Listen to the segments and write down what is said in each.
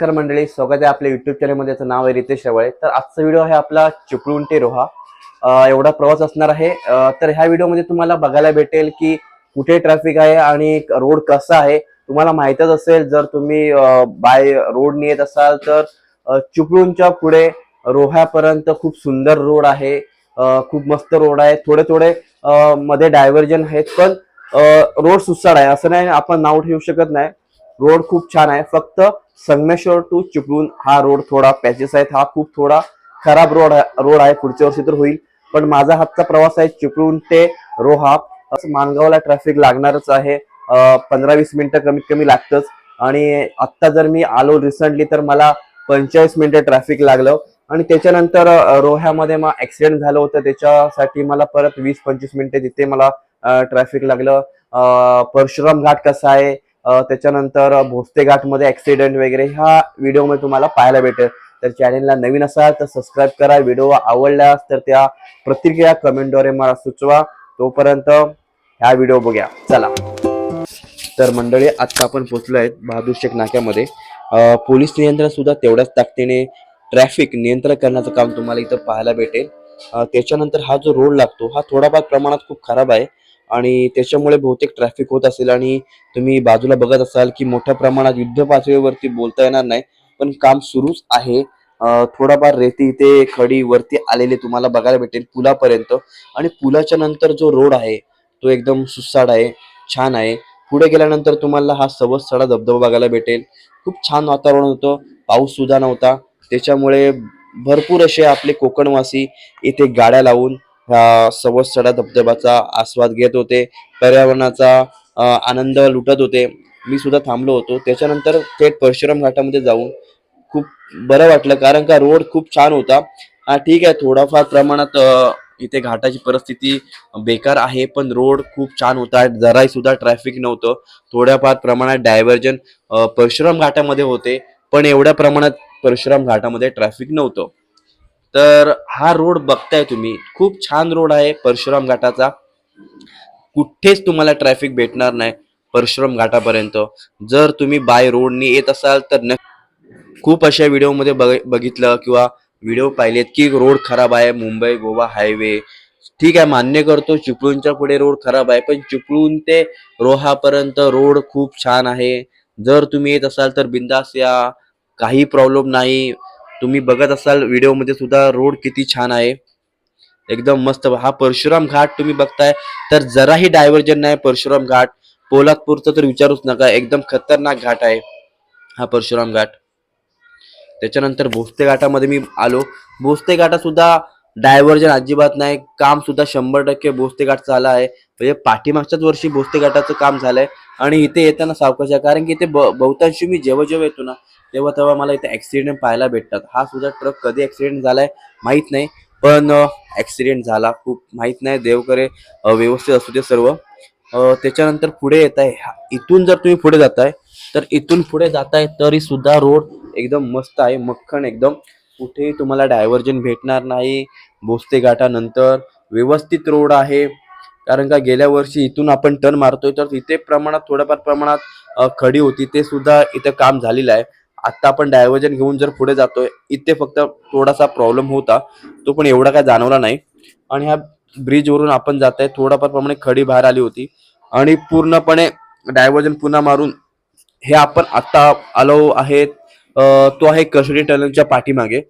नमस्कार मंडळी स्वागत आहे आपल्या युट्यूब चॅनलमध्ये याचं नाव आहे रितेश शेवळे. तर आजचा व्हिडिओ आहे आपला चिपळूण ते रोहा एवढा प्रवास असणार आहे. तर ह्या व्हिडिओमध्ये तुम्हाला बघायला भेटेल की कुठे ट्रॅफिक आहे आणि रोड कसा आहे. तुम्हाला माहीतच असेल जर तुम्ही बाय रोड येत असाल तर चिपळूणच्या पुढे रोह्यापर्यंत खूप सुंदर रोड आहे. खूप मस्त रोड आहे. थोडे थोडे मध्ये डायव्हर्जन आहेत. पण रोड सुसाड आहे. असं नाही आपण नाव ठेवू शकत नाही. रोड खूप छान आहे. फक्त संगमेश्वर टू चिपळूण हा रोड थोडा पॅचेस आहेत. हा खूप थोडा खराब रोड रोड आहे. पुढच्या वर्षी तर होईल. पण माझा हातचा प्रवास आहे चिपळूण ते रोहा असं माणगावला ट्रॅफिक लागणारच आहे. पंधरा वीस मिनिटं कमीत कमी लागतच. आणि आत्ता जर मी आलो रिसेंटली तर मला पंचेचाळीस मिनिटं ट्रॅफिक लागलं. आणि त्याच्यानंतर रोह्यामध्ये मग ऍक्सिडेंट झालं होतं. त्याच्यासाठी मला परत वीस पंचवीस मिनिटं तिथे मला ट्रॅफिक लागलं. परशुराम घाट कसा आहे? त्याच्यानंतर भोसते ॲक्सिडेंट ऍक्सिडेंट वगैरे ह्या व्हिडिओमध्ये तुम्हाला पाहायला भेटेल. तर चॅनेलला नवीन असाल तर सबस्क्राईब करा. व्हिडिओ आवडल्यास तर त्या प्रतिक्रिया कमेंटद्वारे मला सुचवा. तोपर्यंत ह्या व्हिडिओ बघूया. चला. तर मंडळी आता आपण पोहोचलो आहेत बहादूर शेख नाक्यामध्ये. पोलीस नियंत्रण सुद्धा तेवढ्याच ताकदीने ट्रॅफिक नियंत्रण करण्याचं काम तुम्हाला इथं पाहायला भेटेल. त्याच्यानंतर हा जो रोड लागतो हा थोडाफार प्रमाणात खूप खराब आहे. आणि त्याच्यामुळे बहुतेक ट्रॅफिक होत असेल आणि तुम्ही बाजूला बघत असाल की मोठ्या प्रमाणात युद्ध पातळीवरती बोलता येणार नाही. पण काम सुरूच आहे. थोडाफार रेती इथे खडी वरती आलेले तुम्हाला बघायला भेटेल पुलापर्यंत. आणि पुलाच्या नंतर जो रोड आहे तो एकदम सुसाड आहे छान आहे. पुढे गेल्यानंतर तुम्हाला हा सवस सडा धबधबा बघायला भेटेल. खूप छान वातावरण होतं. पाऊस सुद्धा नव्हता. त्याच्यामुळे भरपूर असे आपले कोकणवासी इथे गाड्या लावून ह्या सवस सडा आस्वाद घेत होते. पर्यावरणाचा आनंद लुटत होते. मी सुद्धा थांबलो होतो. त्याच्यानंतर थेट परशुराम घाटामध्ये जाऊन खूप बरं वाटलं कारण का रोड खूप छान होता. हा ठीक आहे थोडाफार प्रमाणात इथे घाटाची परिस्थिती बेकार आहे पण रोड खूप छान होता. जराही सुद्धा ट्रॅफिक नव्हतं. थोड्याफार प्रमाणात डायव्हर्जन परशुराम घाटामध्ये होते पण एवढ्या प्रमाणात परशुराम घाटामध्ये ट्रॅफिक नव्हतं. तर हा रोड बघताय तुम्ही. खूप छान रोड आहे परशुराम घाटाचा. कुठेच तुम्हाला ट्रॅफिक भेटणार नाही परशुराम घाटापर्यंत. जर तुम्ही बाय रोडनी येत असाल तर न खूप अशा व्हिडिओमध्ये बघ बघितलं किंवा व्हिडिओ पाहिलेत की रोड खराब आहे मुंबई गोवा हायवे ठीक आहे मान्य करतो चिपळूणच्या पुढे रोड खराब आहे पण चिपळूण ते रोहापर्यंत रोड खूप छान आहे. जर तुम्ही येत असाल तर बिंदास या. काही प्रॉब्लेम नाही. तुम्ही बघत असाल व्हिडिओमध्ये सुद्धा रोड किती छान आहे. एकदम मस्त. हा परशुराम घाट तुम्ही बघताय तर जराही डायव्हर्जन नाही परशुराम घाट. पोलादपूरचं तर विचारूच नका एकदम खतरनाक घाट आहे हा परशुराम घाट. त्याच्यानंतर भोसते घाटामध्ये मी आलो. भोसते घाटात सुद्धा डायव्हर्जन अजिबात नाही. काम सुद्धा शंभर टक्के भोसते घाट झाला आहे. म्हणजे पाठीमागच्याच वर्षी भोसते गटाचं काम झालंय. आणि इथे येताना सावकाश आहे कारण की इथे ब- बहुतांशी मी जेव्हा जेव्हा येतो ना तेव्हा तेव्हा मला इथे ऍक्सिडेंट पाहायला भेटतात. हा सुद्धा ट्रक कधी ऍक्सिडेंट झालाय माहीत नाही पण ऍक्सिडेंट झाला. खूप माहीत नाही देव करे व्यवस्थित असू दे सर्व. त्याच्यानंतर पुढे येत आहे इथून जर तुम्ही पुढे जाताय तर इथून पुढे जाताय तरी सुद्धा रोड एकदम मस्त आहे मक्खण एकदम. कुठेही तुम्हाला डायव्हर्जन भेटणार नाही. भोसते घाटानंतर व्यवस्थित रोड आहे. कारण का गेल्या वर्षी इथून आपण टर्न मारतोय तर इथे प्रमाणात थोड्याफार प्रमाणात खडी होती ते सुद्धा इथं काम झालेलं आहे. आत्ता आपण डायव्हर्जन घेऊन जर पुढे जातोय इथे फक्त थोडासा प्रॉब्लेम होता तो पण एवढा काय जाणवला नाही. आणि ह्या ब्रिजवरून आपण जात आहे थोडाफार प्रमाणे खडी बाहेर आली होती. आणि पूर्णपणे डायव्हर्जन पुन्हा मारून हे आपण आत्ता आलो आहेत तो आहे कसोटी टनेलच्या पाठीमागे.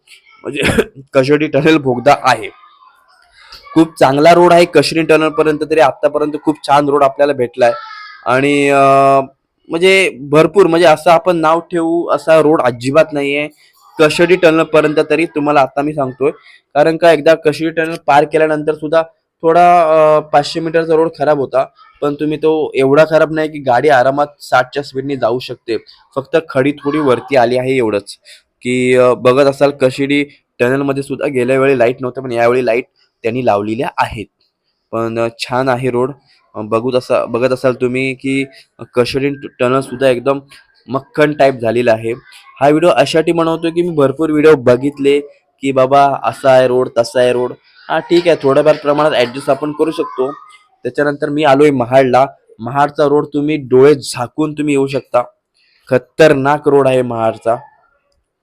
म्हणजे कसोटी टनेल भोगदा आहे. खूप चांगला रोड आहे कशडी टनल पर्यंत तरी आतापर्यंत खूप छान रोड आपल्याला भेटलाय. आणि म्हणजे भरपूर म्हणजे असं आपण नाव ठेवू असा रोड अजिबात नाहीये. कशडी टनल पर्यंत तरी तुम्हाला आता मी सांगतोय. कारण का एकदा कशडी टनल पार केल्यानंतर सुद्धा थोडा पाचशे मीटरचा रोड खराब होता. पण तुम्ही तो एवढा खराब नाही की गाडी आरामात साठच्या स्पीडने जाऊ शकते. फक्त खडी थोडी वरती आली आहे एवढंच. की बघत असाल कशिडी टनलमध्ये सुद्धा गेल्या वेळी लाइट नव्हतं पण यावेळी लाइट त्यांनी लावलेल्या आहेत. पण छान आहे रोड. बघूत असा बघत असाल तुम्ही की कशरीन टनलसुद्धा एकदम मक्खन टाईप झालेला आहे. हा व्हिडिओ अशासाठी बनवतो की मी भरपूर व्हिडिओ बघितले की बाबा असा आहे रोड तसा आहे रोड. हा ठीक आहे थोड्याफार प्रमाणात ॲडजस्ट आपण करू शकतो. त्याच्यानंतर मी आलो आहे महाडला. महाडचा रोड तुम्ही डोळे झाकून तुम्ही येऊ शकता. खतरनाक रोड आहे महाडचा.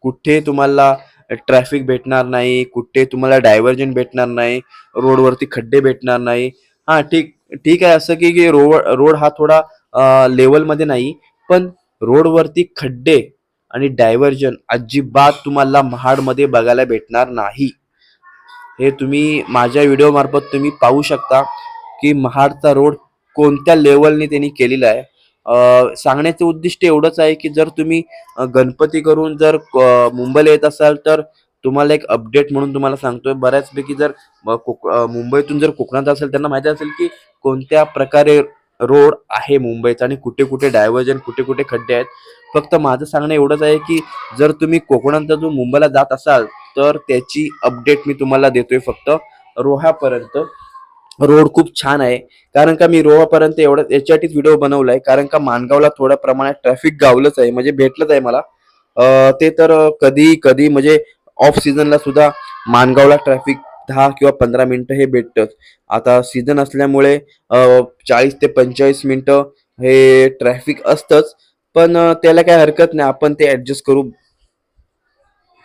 कुठे तुम्हाला ट्रॅफिक भेटणार नाही कुठे तुम्हाला डायव्हर्जन भेटणार नाही रोडवरती खड्डे भेटणार नाही. हा ठीक ठीक आहे असं की की रोड रोड हा थोडा लेवलमध्ये नाही पण रोडवरती खड्डे आणि डायव्हर्जन अजिबात तुम्हाला महाडमध्ये बघायला भेटणार नाही. हे तुम्ही माझ्या व्हिडिओमार्फत तुम्ही पाहू शकता की महाडचा रोड कोणत्या लेवलने त्यांनी केलेला आहे. सांगण्याचं उद्दिष्ट एवढंच आहे की जर तुम्ही गणपती करून जर मुंबईला येत असाल तर तुम्हाला एक अपडेट म्हणून तुम्हाला सांगतोय. बऱ्याचपैकी जर कोक- मुंबईतून जर कोकणात असेल त्यांना माहिती असेल की कोणत्या प्रकारे रोड आहे मुंबईचा आणि कुठे कुठे डायव्हर्जन कुठे कुठे खड्डे आहेत. फक्त माझं सांगणं एवढंच आहे की जर तुम्ही कोकणातून मुंबईला जात असाल तर त्याची अपडेट मी तुम्हाला देतोय फक्त रोह्यापर्यंत रोड खूप छान आहे. कारण का मी रोवापर्यंत एवढं याच्यासाठीच व्हिडिओ बनवलाय. कारण का मानगावला थोड्या प्रमाणात ट्रॅफिक गावलंच आहे. म्हणजे भेटलंच आहे मला. ते तर कधी कधी म्हणजे ऑफ सीझनला सुद्धा मानगावला ट्रॅफिक दहा किंवा पंधरा मिनिटं हे भेटतंच. आता सीझन असल्यामुळे चाळीस ते पंचेचाळीस मिनटं हे ट्रॅफिक असतंच. पण त्याला काय हरकत नाही. आपण ते ॲडजस्ट करू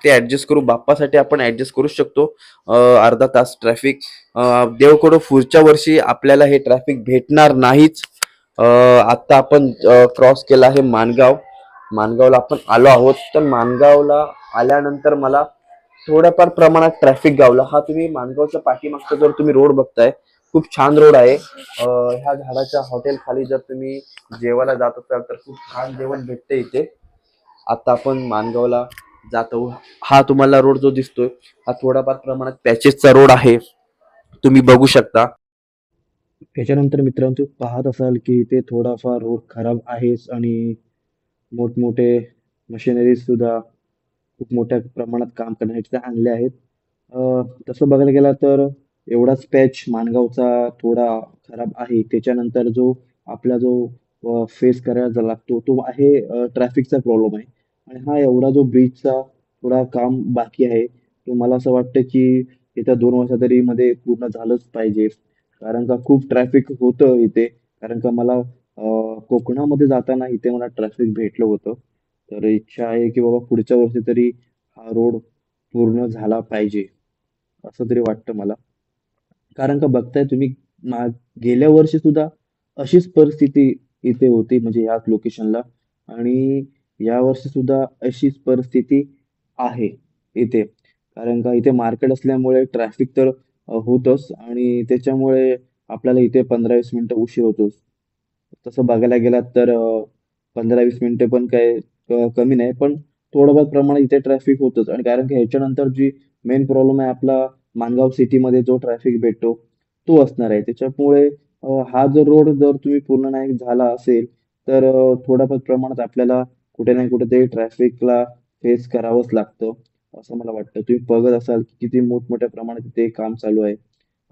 ते ऍडजस्ट करू. बाप्पासाठी आपण ऍडजस्ट करू शकतो. अर्धा तास ट्रॅफिक देव करो पुढच्या वर्षी आपल्याला हे ट्रॅफिक भेटणार नाहीच. आत्ता आता आपण क्रॉस केला आहे मानगाव. मानगावला आपण आलो आहोत. तर मानगावला आल्यानंतर मला थोड्याफार प्रमाणात ट्रॅफिक गावला. हा तुम्ही मानगावच्या पाठीमागचा जर तुम्ही रोड बघताय खूप छान रोड आहे. ह्या झाडाच्या हॉटेल खाली जर तुम्ही जेवायला जात असाल तर खूप छान जेवण भेटते इथे. आता आपण मानगावला जातो. हा तुम्हाला रोड जो दिसतोय हा थोडाफार प्रमाणात पॅचेसचा रोड आहे. तुम्ही बघू शकता. त्याच्यानंतर मित्रांनो पाहत असाल की इथे थोडाफार रोड खराब आहेच आणि मोठमोठे मशिनरीज सुद्धा खूप मोठ्या प्रमाणात काम करण्यासाठी ते आणले आहेत. तसं बघायला गेला तर एवढाच पॅच माणगावचा थोडा खराब आहे. त्याच्यानंतर जो आपला जो फेस करायला लागतो तो आहे ट्रॅफिकचा प्रॉब्लेम आहे. आणि हा एवढा जो ब्रिजचा थोडा काम बाकी आहे तो मला असं वाटतं की येत्या दोन वर्षा तरी मध्ये पूर्ण झालंच पाहिजे. कारण का खूप ट्रॅफिक होतं इथे. कारण का मला कोकणामध्ये जाताना इथे मला ट्रॅफिक भेटलं होतं. तर इच्छा आहे की बाबा पुढच्या वर्षी तरी हा रोड पूर्ण झाला पाहिजे. असं तरी वाटतं मला. कारण का बघताय तुम्ही गेल्या वर्षी सुद्धा अशीच परिस्थिती इथे होती म्हणजे याच लोकेशनला आणि या वर्षी सुद्धा अशीच परिस्थिती आहे इथे. कारण का इथे मार्केट असल्यामुळे ट्रॅफिक तर होतच आणि त्याच्यामुळे आपल्याला इथे पंधरा वीस मिनटं उशीर होतोच तसं बघायला गेलात तर पंधरा वीस मिनटं पण काय कमी नाही पण थोडंफार प्रमाणात इथे ट्रॅफिक होतंच. आणि कारण की ह्याच्यानंतर जी मेन प्रॉब्लेम आहे आपला मानगाव सिटीमध्ये जो ट्रॅफिक भेटतो तो असणार आहे. त्याच्यामुळे हा जर रोड जर तुम्ही पूर्ण नाही झाला असेल तर थोड्याफार प्रमाणात आपल्याला कुठे ना कुठेतरी ट्रॅफिकला फेस करावंच लागतं असं मला वाटतं. तुम्ही बघत असाल की किती मोठमोठ्या प्रमाणात तिथे काम चालू आहे.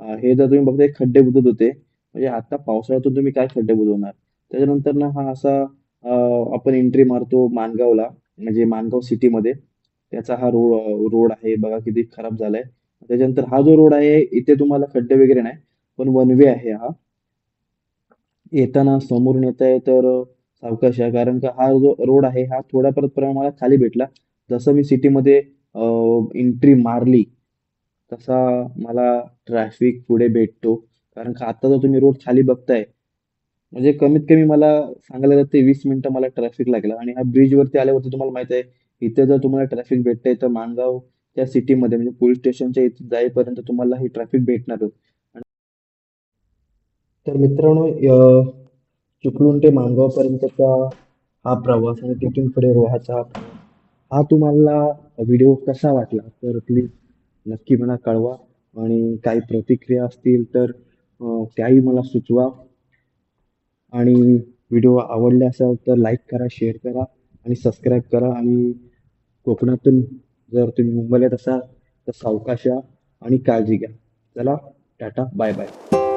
हे जर तुम्ही बघताय खड्डे बुजत होते म्हणजे आता पावसाळ्यातून तुम्ही काय खड्डे बुजवणार? त्याच्यानंतर ना हा असा आपण एंट्री मारतो माणगावला म्हणजे माणगाव सिटीमध्ये. त्याचा हा रोड रोड आहे बघा किती खराब झालाय. त्याच्यानंतर हा जो रोड आहे इथे तुम्हाला खड्डे वगैरे नाही पण वन वे आहे हा. येताना समोरून येत आहे तर सावकाश आहे. कारण का हा जो रोड आहे हा थोड्याफार प्रमाणात खाली भेटला. जसं मी सिटीमध्ये एंट्री मारली तसा मला ट्रॅफिक पुढे भेटतो. कारण का आता जर तुम्ही रोड खाली बघताय म्हणजे कमीत कमी मला सांगायला गेलं ते वीस मिनिटं मला ट्रॅफिक लागला. आणि ह्या ब्रिजवरती आल्यावरती तुम्हाला माहीत आहे इथे जर तुम्हाला ट्रॅफिक भेटतंय तर माणगाव त्या सिटीमध्ये म्हणजे पोलीस स्टेशनच्या इथे जाईपर्यंत तुम्हाला ही ट्रॅफिक भेटणारच. तर मित्रांनो चिपळूण ते माणगावपर्यंतचा हा प्रवास आणि तिथून पुढे रोहाचा हा प्रवास. हा तुम्हाला व्हिडिओ कसा वाटला? तर प्लीज नक्की मला कळवा. आणि काही प्रतिक्रिया असतील तर त्याही मला सुचवा. आणि व्हिडिओ आवडले असेल तर लाईक करा शेअर करा आणि सबस्क्राईब करा. आणि कोकणातून जर तुम्ही मुंबईला येत असाल तर सावकाश या आणि काळजी घ्या. चला टाटा बाय बाय